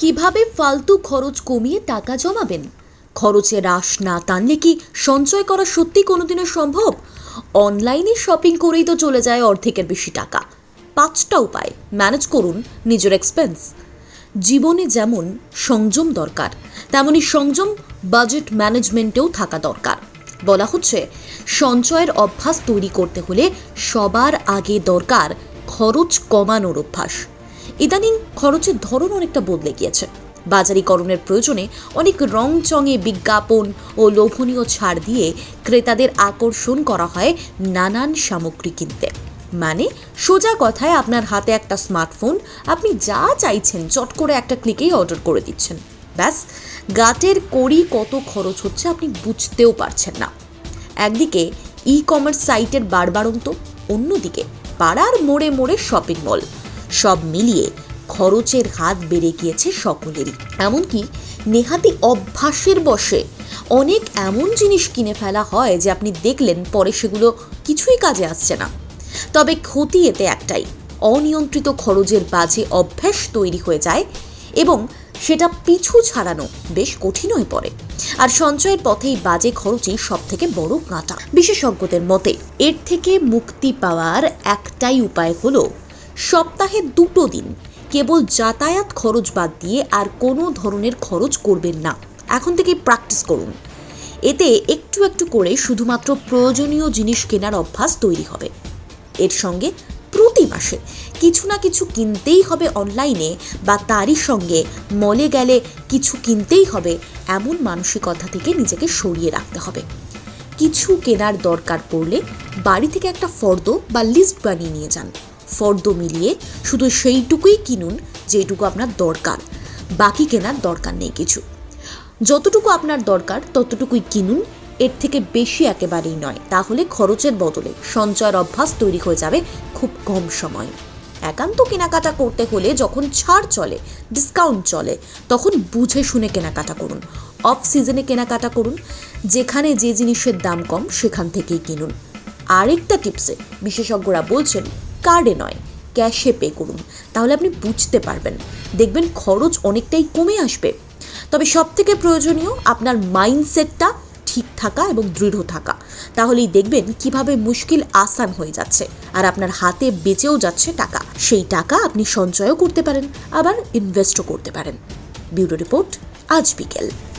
কীভাবে ফালতু খরচ কমিয়ে টাকা জমাবেন? খরচে হ্রাস না টানলে কি সঞ্চয় করা সত্যি কোনোদিনও সম্ভব? অনলাইনে শপিং করেই তো চলে যায় অর্ধেকের বেশি টাকা। পাঁচটা উপায়। ম্যানেজ করুন নিজের এক্সপেন্স। জীবনে যেমন সংযম দরকার, তেমনি সংযম বাজেট ম্যানেজমেন্টেও থাকা দরকার। বলা হচ্ছে, সঞ্চয়ের অভ্যাস তৈরি করতে হলে সবার আগে দরকার খরচ কমানোর অভ্যাস। ইদানিং খরচের ধরন অনেকটা বদলে গিয়েছে। বাজারিকরণের প্রয়োজনে অনেক রং চঙে বিজ্ঞাপন ও লোভনীয় ছাড় দিয়ে ক্রেতাদের আকর্ষণ করা হয় নানান সামগ্রী কিনতে। মানে সোজা কথায় আপনার হাতে একটা স্মার্টফোন, আপনি যা চাইছেন, চট করে একটা ক্লিকেই অর্ডার করে দিচ্ছেন। ব্যাস, গাটের করি কত খরচ হচ্ছে আপনি বুঝতেও পারছেন না। একদিকে ই কমার্স সাইটের বাড়বাড়ন্ত অন্যদিকে, পাড়ার মোড়ে মোড়ে শপিং মল। সব মিলিয়ে খরচের হাত বেড়ে গিয়েছে সকলেরই। এমনকি নেহাতি অভ্যাসের বসে অনেক এমন জিনিস কিনে ফেলা হয় যে আপনি দেখলেন পরে সেগুলো কিছুই কাজে আসছে না। তবে ক্ষতি এতে একটাই, অনিয়ন্ত্রিত খরচের বাজে অভ্যাস তৈরি হয়ে যায় এবং সেটা পিছু ছাড়ানো বেশ কঠিন হয়ে পড়ে। আর সঞ্চয়ের পথেই বাজে খরচই সব থেকে বড় কাঁটা। বিশেষজ্ঞদের মতে, এর থেকে মুক্তি পাওয়ার একটাই উপায় হলো সপ্তাহে দুটো দিন। কেবল যাতায়াত খরচ বাদ দিয়ে আর কোনো ধরনের খরচ করবেন না। এখন থেকেই প্র্যাকটিস করুন। এতে একটু একটু করে শুধুমাত্র প্রয়োজনীয় জিনিস কেনার অভ্যাস তৈরি হবে। এর সঙ্গে প্রতি মাসে কিছু না কিছু কিনতেই হবে অনলাইনে বা তারই সঙ্গে মলে গেলে কিছু কিনতেই হবে এমন মানসিকতা থেকে নিজেকে সরিয়ে রাখতে হবে। কিছু কেনার দরকার পড়লে বাড়ি থেকে একটা ফর্দ বা লিস্ট বানিয়ে নিয়ে যান। ফর্দ মিলিয়ে শুধু সেইটুকুই কিনুন যেটুকু আপনার দরকার। বাকি কেনার দরকার নেই কিছু। যতটুকু আপনার দরকার, ততটুকুই কিনুন। এর থেকে বেশি একেবারেই নয়। তাহলে খরচের বদলে সঞ্চয়ের অভ্যাস তৈরি হয়ে যাবে খুব কম সময়ে। একান্ত কেনাকাটা করতে হলে যখন ছাড় চলে ডিসকাউন্ট চলে, তখন বুঝে শুনে কেনাকাটা করুন। অফ সিজনে কেনাকাটা করুন। যেখানে যে জিনিসের দাম কম, সেখান থেকেই কিনুন। আরেকটা টিপসে বিশেষজ্ঞরা বলছেন কার্ডে নয়, ক্যাশে পে করুন। তাহলে আপনি বুঝতে পারবেন। দেখবেন খরচ অনেকটাই কমে আসবে। তবে সব থেকে প্রয়োজনীয় আপনার মাইন্ডসেটটা ঠিক থাকা এবং দৃঢ় থাকা। তাহলেই দেখবেন কীভাবে মুশকিল আসান হয়ে যাচ্ছে আর আপনার হাতে বেঁচেও যাচ্ছে টাকা। সেই টাকা আপনি সঞ্চয়ও করতে পারেন, আবার ইনভেস্টও করতে পারেন। ব্যুরো রিপোর্ট, আজ বিকেল।